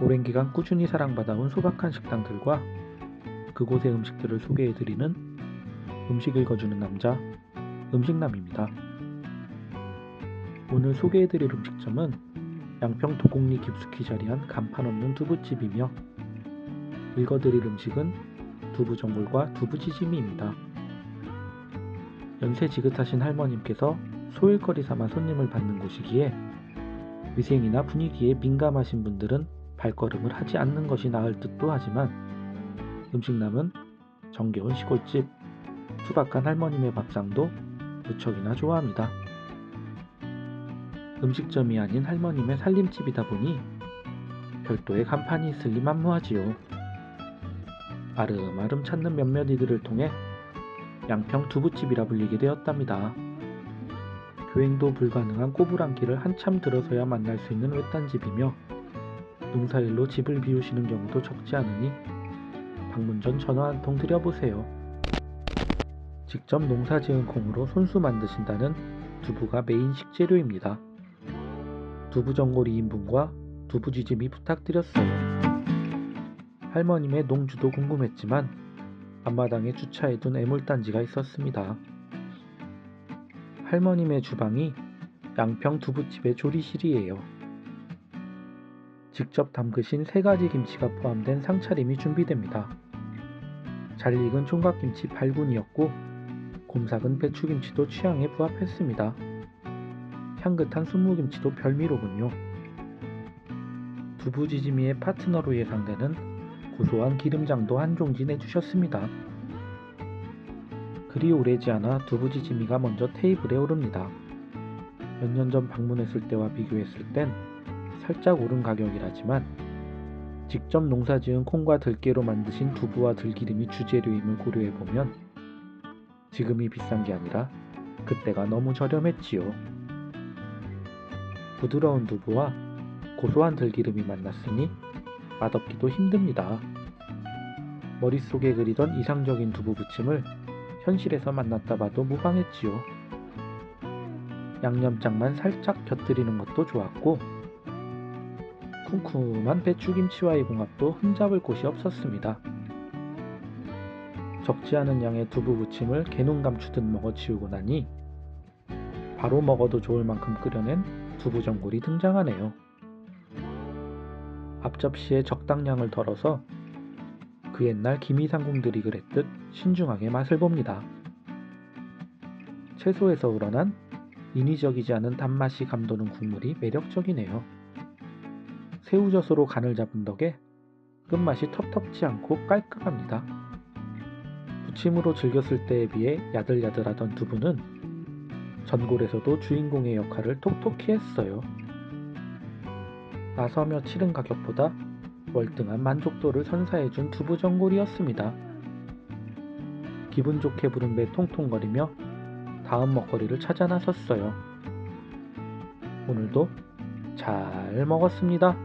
오랜 기간 꾸준히 사랑받아온 소박한 식당들과 그곳의 음식들을 소개해드리는 음식 읽어주는 남자 음식남입니다. 오늘 소개해드릴 음식점은 양평 도곡리 깊숙이 자리한 간판 없는 두부집이며 읽어드릴 음식은 두부전골과 두부지짐이입니다. 연세 지긋하신 할머님께서 소일거리 삼아 손님을 받는 곳이기에 위생이나 분위기에 민감하신 분들은 발걸음을 하지 않는 것이 나을 듯도 하지만 음식남은 정겨운 시골집 투박한 할머님의 밥상도 무척이나 좋아합니다. 음식점이 아닌 할머님의 살림집이다 보니 별도의 간판이 있을리 만무하지요. 아름아름 찾는 몇몇 이들을 통해 양평 두부집이라 불리게 되었답니다. 교행도 불가능한 꼬부랑길을 한참 들어서야 만날 수 있는 외딴집이며 농사일로 집을 비우시는 경우도 적지 않으니 방문 전 전화 한 통 드려보세요. 직접 농사 지은 콩으로 손수 만드신다는 두부가 메인 식재료입니다. 두부 전골 2인분과 두부 지짐이 부탁드렸어요. 할머님의 농주도 궁금했지만 앞마당에 주차해둔 애물단지가 있었습니다. 할머님의 주방이 양평 두부집의 조리실이에요. 직접 담그신 세 가지 김치가 포함된 상차림이 준비됩니다. 잘 익은 총각김치 8군이었고 곰삭은 배추김치도 취향에 부합했습니다. 향긋한 순무김치도 별미로군요. 두부지짐이의 파트너로 예상되는 고소한 기름장도 한 종지 내주셨습니다. 그리 오래지 않아 두부지짐이가 먼저 테이블에 오릅니다. 몇 년 전 방문했을 때와 비교했을 땐 살짝 오른 가격이라지만 직접 농사 지은 콩과 들깨로 만드신 두부와 들기름이 주재료임을 고려해보면 지금이 비싼 게 아니라 그때가 너무 저렴했지요. 부드러운 두부와 고소한 들기름이 만났으니 맛없기도 힘듭니다. 머릿속에 그리던 이상적인 두부 부침을 현실에서 만났다 봐도 무방했지요. 양념장만 살짝 곁들이는 것도 좋았고 쿰쿰한 배추김치와의 궁합도 흠잡을 곳이 없었습니다. 적지 않은 양의 두부 부침을 개눈 감추듯 먹어 치우고 나니 바로 먹어도 좋을 만큼 끓여낸 두부전골이 등장하네요. 앞접시에 적당량을 덜어서 그 옛날 김이상궁들이 그랬듯 신중하게 맛을 봅니다. 채소에서 우러난 인위적이지 않은 단맛이 감도는 국물이 매력적이네요. 새우젓으로 간을 잡은 덕에 끝맛이 텁텁지 않고 깔끔합니다. 부침으로 즐겼을 때에 비해 야들야들하던 두부는 전골에서도 주인공의 역할을 톡톡히 했어요. 나서며 치른 가격보다 월등한 만족도를 선사해준 두부전골이었습니다. 기분 좋게 부른 배 통통거리며 다음 먹거리를 찾아 나섰어요. 오늘도 잘 먹었습니다.